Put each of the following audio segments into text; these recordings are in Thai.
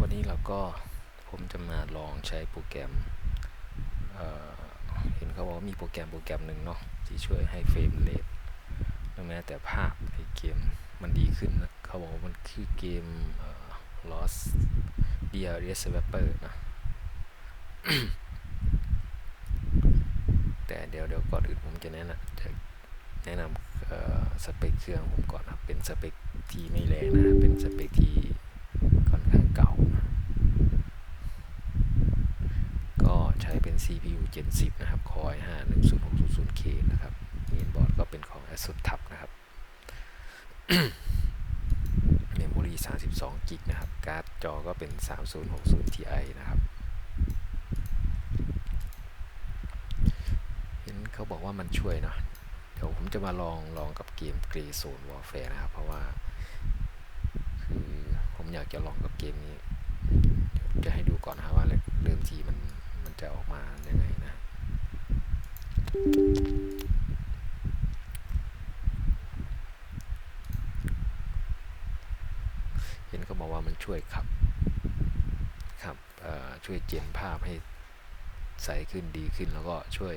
วันนี้เราก็ผมจะมาลองใช้โปรแกรมเเห็นเขาบอกว่ามีโปรแกรมโปรแกรมหนึ่งเนาะที่ช่วยให้เฟรมเรทและแม้แต่ภาพในเกมมันดีขึ้นนะเขาบอกว่ามันคือเกมเ Lost DRS Swapper นะแต่เดี๋ยวเดี๋ยวก่อนอื่นผมจะแนะนำจะแนะนำสเปคเครื่องผมก่อนนะเป็นสเปคที่ไม่แรงนะเป็นสเปคที่ค่อนข้างเก่านะก็ใช้เป็น CPU Gen 10 นะครับ Core i5 10600K นะครับเมนบอร์ดก็เป็นของ ASUS TUF นะครับ เมมโมรี32กิกนะครับ การ์ดจอก็เป็น 3060 Ti นะครับ เห็นเขาบอกว่ามันช่วยเนาะ เดี๋ยวผมจะมาลองลองกับเกม Grey Zone Warfare นะครับ เพราะว่า คือผมอยากจะลองกับเกมนี้ จะให้ดูก่อนนะว่าเริ่มทีมัน จะออกมายังไงนะ เห็นเขาบอกว่ามันช่วยขับขับช่วยเจนภาพให้ใสขึ้นดีขึ้นแล้วก็ช่วย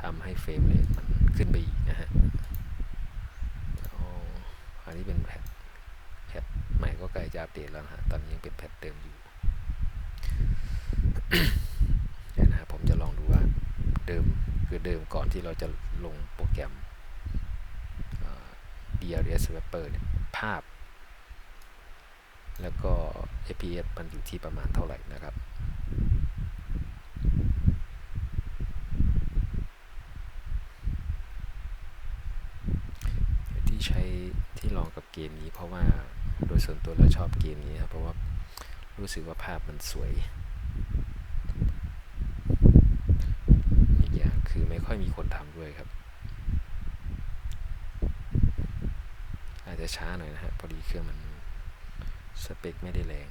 ทำให้เฟรมเรทมันขึ้นไปอีกนะฮะอันนี้เป็นแพทแพทใหม่ก็ใกล้จะอัปเดตแล้วฮะ ตอนนี้ยังเป็นแพทเดิมอยู่ เดี๋ยวนะฮะผมจะลองดูว่า เดิมคือเดิมก่อนที่เราจะลงโปรแกรม DLS Swapper เนี่ยภาพ แล้วก็ FPS มันอยู่ที่ประมาณเท่าไหร่นะครับที่ใช้ที่ลองกับเกมนี้เพราะว่าโดยส่วนตัวแล้วชอบเกมนี้ครับเพราะว่ารู้สึกว่าภาพมันสวย อีกอย่าง ค่อยมีคนทำด้วยครับ อาจจะช้าหน่อยนะฮะพอดีเครื่องมันสเปคไม่ได้แรง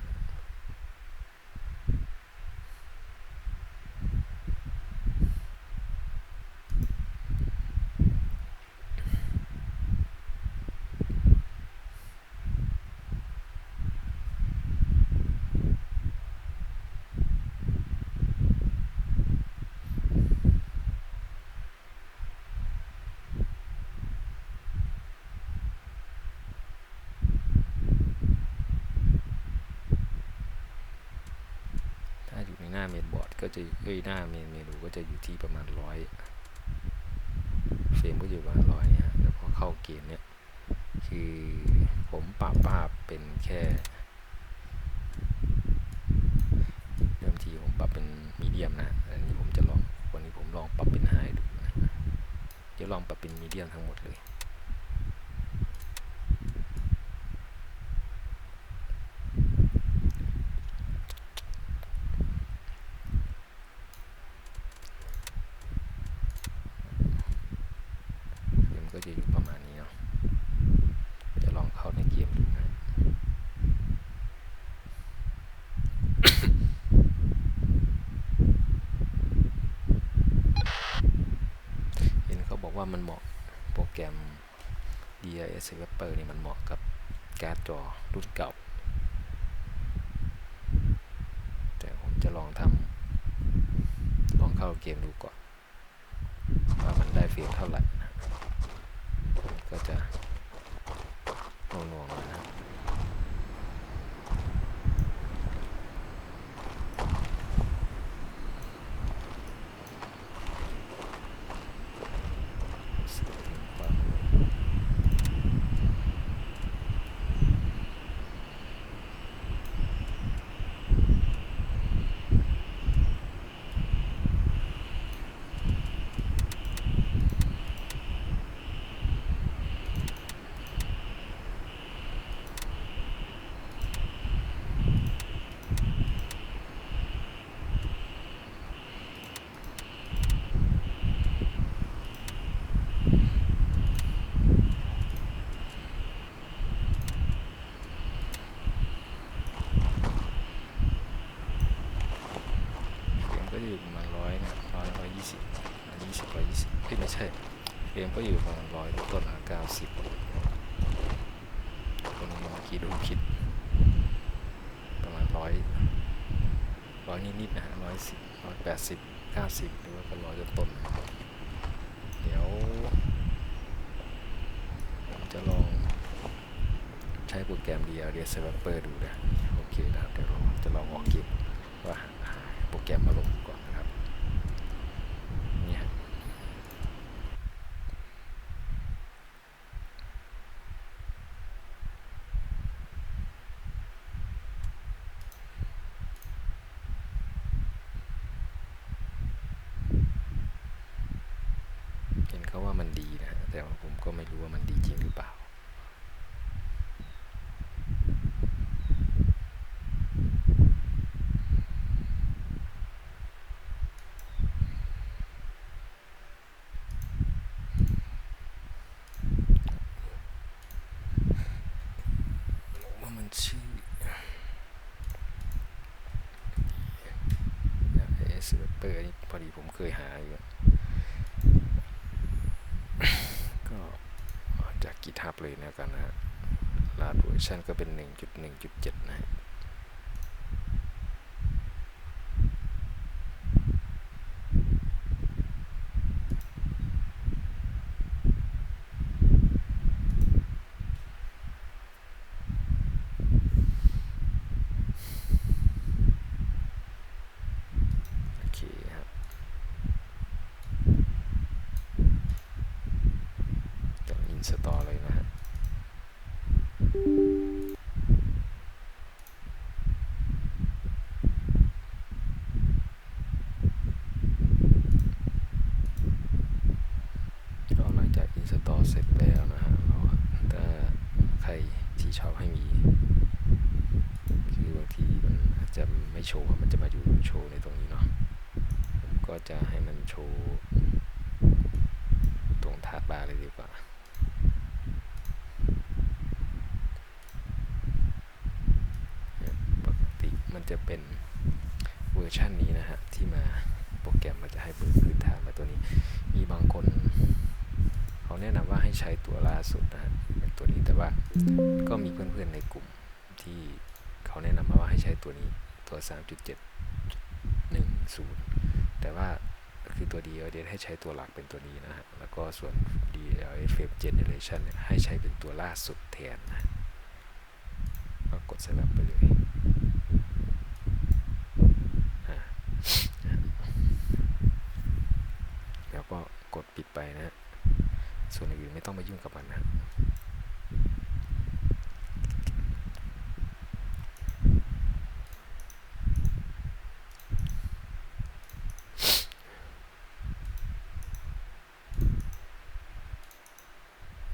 เมนบอร์ดก็จะเอ้ยหน้าเมนเมนูก็จะอยู่ที่ประมาณร้อยเฟรมก็อยู่ประมาณร้อยเนี่ยแล้วพอเข้าเกมเนี่ยคือผมปรับภาพเป็นแค่เดิมทีผมปรับเป็นมีเดียมนะอันนี้ผมจะลองวันนี้ผมลองปรับเป็นไฮดูนะเดี๋ยวลองปรับเป็นมีเดียมทั้งหมดเลย เกมก็จะอยู่ประมาณนี้เนาะ จะลองเข้าในเกมดูนะ เห็นเขาบอก ว่ามันเหมาะโปรแกรม DIS Swapper นี่มันเหมาะกับการ์ดจอรุ่นเก่า แต่ผมจะลองทำลองเข้าเกมดูก่อน ว่ามันได้เฟรมเท่าไหร่ก็จะนวงๆนะครับสึกถึงความเฟรมก็จะอยู่ประมาณร้อย นะร้อยร้อยยี่สิบยี่สิบร้อยยี่สิบไม่ใช่เฟรมก็อยู่ประมาณร้อยต้นละเก้าสิบคนเมื่อกี้ดูคิด ประมาณร้อยร้อยนิดๆนะฮะร้อยสิบร้อยแปดสิบเก้าสิบหรือว่าก็ร้อยต้นเดี๋ยวผมจะลองใช้โปรแกรม DLDS Developer ดูนะโอเคนะครับเดี๋ยวเราจะลองออกเกมว่าโปรแกรมมาลงก่อนฮะ เขาว่ามันดีนะแต่ว่าผมก็ไม่รู้ว่ามันดีจริงหรือเปล่า ว่ามันชื่อเอเปอร์นี่พอดีผมเคยหาอยู่ ก็จากกีทับเลยนะกันนะฮะลาดเวอร์ชันก็เป็น 1.1.7 นะฮะโอเคครับ จะอินสตอลเลยนะฮะก็หลังจากอินสตอลเสร็จแล้วนะฮะเราถ้าใครที่ชอบให้มี คือบางทีมันอาจจะไม่โชว์ มันจะมาอยู่โชว์ในตรงนี้เนาะผมก็จะให้มันโชว์ตรงทาบาร์เลยดีกว่า ปกติมัน จะเป็นเวอร์ชันนี้นะฮะ ที่มาโปรแกรมมันจะให้เบอร์พื้นฐานมาตัวนี้ มีบางคนเขาแนะนำว่าให้ใช้ตัวล่าสุดนะฮะเป็นตัวนี้แต่ว่าก็มีเพื่อนๆในกลุ่มที่เขาแนะนำมาว่าให้ใช้ตัวนี้ตัว 3.710 แต่ว่าคือตัว DLS ให้ใช้ตัวหลักเป็นตัวนี้นะฮะ แล้วก็ส่วน DLS Fifth Generation เนี่ยให้ใช้เป็นตัวล่าสุดแทนนะก็กดสลับไปเลยอะแล้วก็กดปิดไปนะฮะ ส่วนอื่นไม่ ต้องมายุ่งกับมันนะ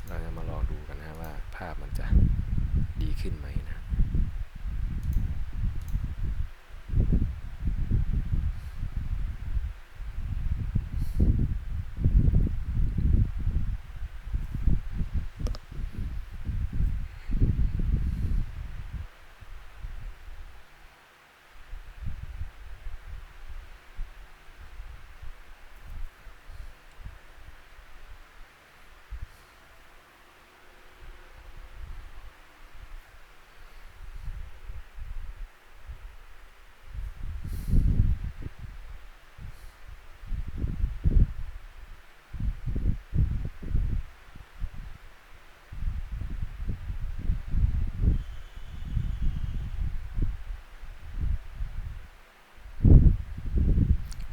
เราจะมาลองดูกันนะว่าภาพมันจะดีขึ้นไหมนะ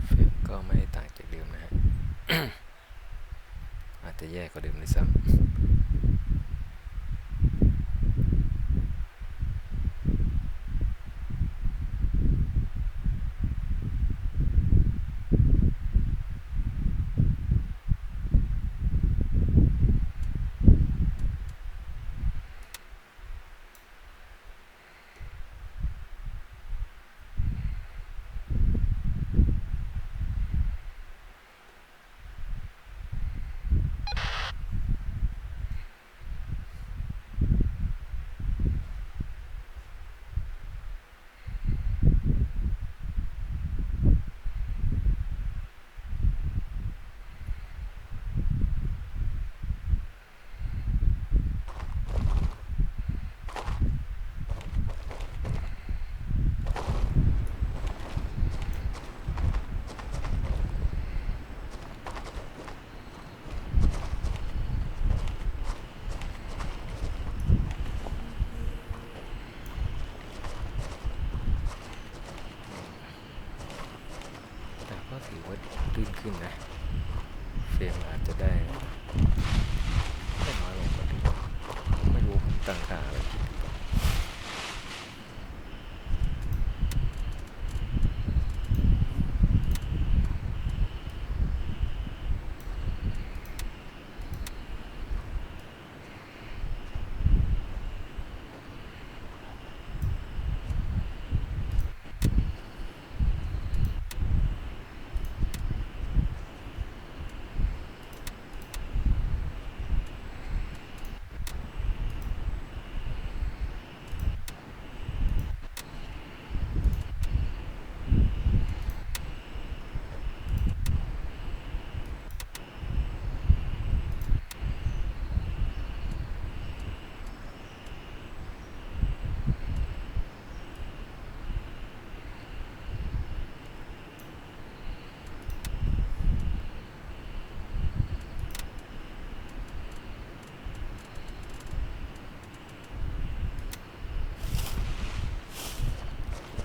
เฟรมก็ไม่ได้ต่างจากเดิมนะฮะ อาจ ขึ้นนะ เฟรมอาจจะได้ได้น้อยลงกว่านี้ไม่รู้ผมตั้งค่าอะไรผิดหรือเปล่า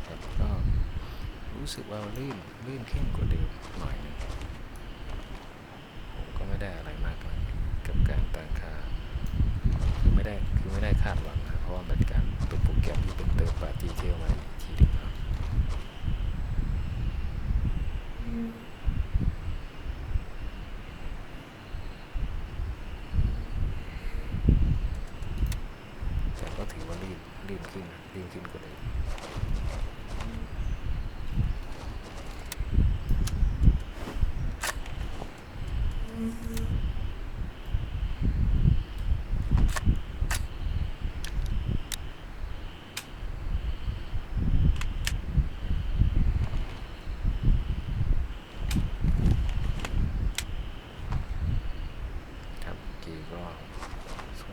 ครับก็รู้ สึกว่าลื่นลื่นเข้มกว่าเดิมหน่อยหนึงผมก็ไม่ได้อะไรมากมายกับการตั้งค่าคือไม่ได้คือไม่ได้คาดหวังนะเพราะว่าเป็นการเป็นโปรแกรมที่เป็นเติร์ดปาร์ตี้เทลมาอีกทีหนึงครับแต่ก็ถือว่าลื่นลื่นขึ้นนะลื่นขึ้นกว่าเดิม ครับเมื่อกี้ก็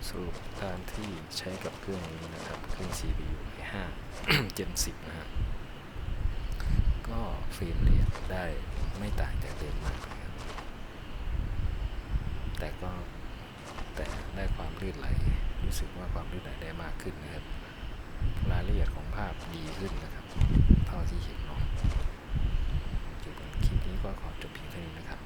สรุปตาม ที่ใช้กับเครื่องนี้นะครับ เครื่อง CPU i5 Gen 10 นะฮะก็เฟรมเรทได้ไม่ต่างจากเดิมมากนะครับแต่ก็แต่ได้ความลื่นไหล รู้สึกว่าความลื่นไหลได้มากขึ้นนะครับรายละเอียดของภาพดีขึ้นนะครับ เท่าที่เห็นเนาะอยู่บคลิปนี้ก็ขอจบเพียงเท่านี้นะครับ